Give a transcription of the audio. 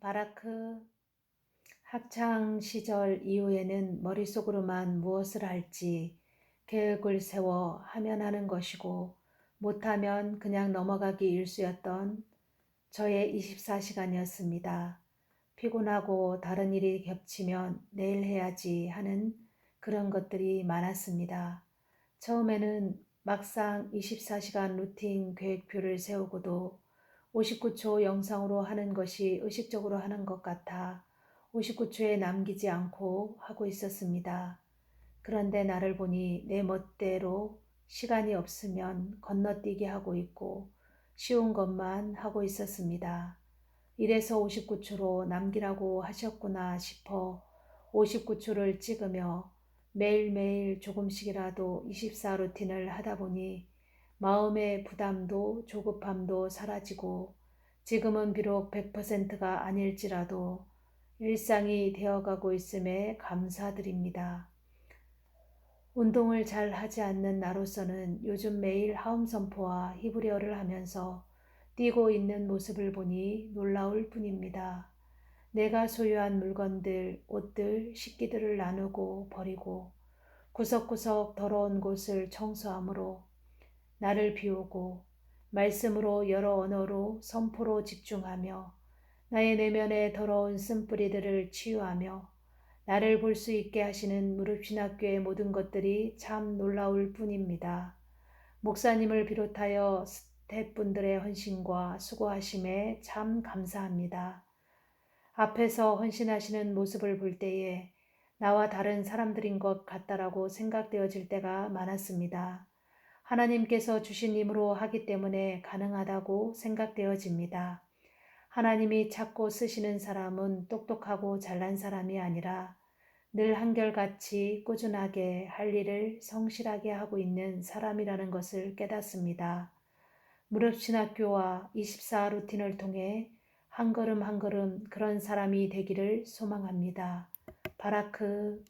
바라크 학창 시절 이후에는 머릿속으로만 무엇을 할지 계획을 세워 하면 하는 것이고 못하면 그냥 넘어가기 일쑤였던 저의 24시간이었습니다. 피곤하고 다른 일이 겹치면 내일 해야지 하는 그런 것들이 많았습니다. 처음에는 막상 24시간 루틴 계획표를 세우고도 59초 영상으로 하는 것이 의식적으로 하는 것 같아 59초에 남기지 않고 하고 있었습니다. 그런데 나를 보니 내 멋대로 시간이 없으면 건너뛰기 하고 있고 쉬운 것만 하고 있었습니다. 이래서 59초로 남기라고 하셨구나 싶어 59초를 찍으며 매일매일 조금씩이라도 24 루틴을 하다 보니 마음의 부담도 조급함도 사라지고 지금은 비록 100%가 아닐지라도 일상이 되어가고 있음에 감사드립니다. 운동을 잘 하지 않는 나로서는 요즘 매일 하음 선포와 히브리어를 하면서 뛰고 있는 모습을 보니 놀라울 뿐입니다. 내가 소유한 물건들, 옷들, 식기들을 나누고 버리고 구석구석 더러운 곳을 청소함으로 나를 비우고 말씀으로 여러 언어로 선포로 집중하며 나의 내면의 더러운 쓴뿌리들을 치유하며 나를 볼 수 있게 하시는 무릎신학교의 모든 것들이 참 놀라울 뿐입니다. 목사님을 비롯하여 스태프분들의 헌신과 수고하심에 참 감사합니다. 앞에서 헌신하시는 모습을 볼 때에 나와 다른 사람들인 것 같다라고 생각되어질 때가 많았습니다. 하나님께서 주신 힘으로 하기 때문에 가능하다고 생각되어집니다. 하나님이 찾고 쓰시는 사람은 똑똑하고 잘난 사람이 아니라 늘 한결같이 꾸준하게 할 일을 성실하게 하고 있는 사람이라는 것을 깨닫습니다. 무릎신학교와 24 루틴을 통해 한 걸음 한 걸음 그런 사람이 되기를 소망합니다. 바라크